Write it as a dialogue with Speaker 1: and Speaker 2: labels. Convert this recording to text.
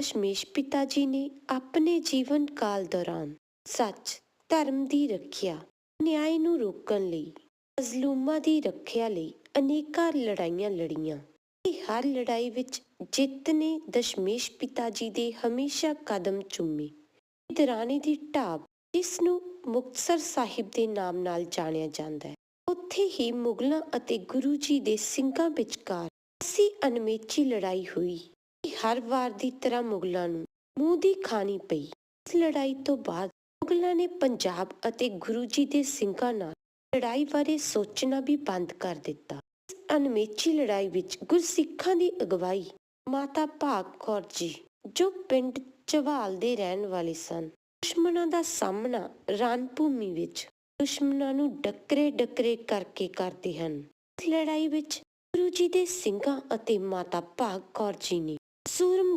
Speaker 1: ਦਸ਼ਮੇਸ਼ ਪਿਤਾ ਜੀ ਨੇ ਆਪਣੇ ਜੀਵਨ ਕਾਲ ਦੌਰਾਨ ਸੱਚ, ਧਰਮ ਦੀ ਰੱਖਿਆ, ਨਿਆਂ ਨੂੰ ਰੋਕਣ ਲਈ, ਮਜ਼ਲੂਮਾਂ ਦੀ ਰੱਖਿਆ ਲਈ ਅਨੇਕਾਂ ਲੜਾਈਆਂ ਲੜੀਆਂ। ਇਹ ਹਰ ਲੜਾਈ ਵਿੱਚ ਜਿੱਤ ਨੇ ਦਸ਼ਮੇਸ਼ ਪਿਤਾ ਜੀ ਦੇ ਹਮੇਸ਼ਾ ਕਦਮ ਚੁੰਮੇ। ਦਰਾਣੇ ਦੀ ਢਾਬ, ਜਿਸ ਨੂੰ ਮੁਕਤਸਰ ਸਾਹਿਬ ਦੇ ਨਾਮ ਨਾਲ ਜਾਣਿਆ ਜਾਂਦਾ ਹੈ। ਉੱਥੇ ਹੀ ਮੁਗਲਾਂ ਅਤੇ ਗੁਰੂ ਜੀ ਦੇ ਸਿੰਘਾਂ ਵਿਚਕਾਰ ਅਸੀਂ ਅਨਮੇਚੀ ਲੜਾਈ ਹੋਈ। ਹਰ ਵਾਰ ਦੀ ਤਰ੍ਹਾਂ ਮੁਗਲਾਂ ਨੂੰ ਮੂੰਹ ਦੀ ਖਾਣੀ ਪਈ। ਇਸ ਲੜਾਈ ਤੋਂ ਬਾਅਦ ਮੁਗਲਾਂ ਨੇ ਪੰਜਾਬ ਅਤੇ ਗੁਰੂ ਜੀ ਦੇ ਸਿੰਘਾਂ ਨਾਲ ਲੜਾਈ ਬਾਰੇ ਸੋਚਣਾ ਵੀ ਬੰਦ ਕਰ ਦਿੱਤਾ। ਇਸ ਅਨਮੇਚੀ ਲੜਾਈ ਵਿੱਚ ਗੁਰਸਿੱਖਾਂ ਦੀ ਅਗਵਾਈ ਮਾਤਾ ਭਾਗ ਕੌਰ ਜੀ, ਜੋ ਪਿੰਡ ਚਵਾਲ ਦੇ ਰਹਿਣ ਵਾਲੇ ਸਨ, ਦੁਸ਼ਮਣਾਂ ਦਾ ਸਾਹਮਣਾ ਰਣ ਭੂਮੀ ਵਿੱਚ ਦੁਸ਼ਮਣਾਂ ਨੂੰ ਡੱਕਰੇ ਡੱਕਰੇ ਕਰਕੇ ਕਰਦੇ ਹਨ। ਇਸ ਲੜਾਈ ਵਿੱਚ ਗੁਰੂ ਜੀ ਦੇ ਸਿੰਘਾਂ ਅਤੇ ਮਾਤਾ ਭਾਗ ਕੌਰ ਜੀ ਨੇ Surumgat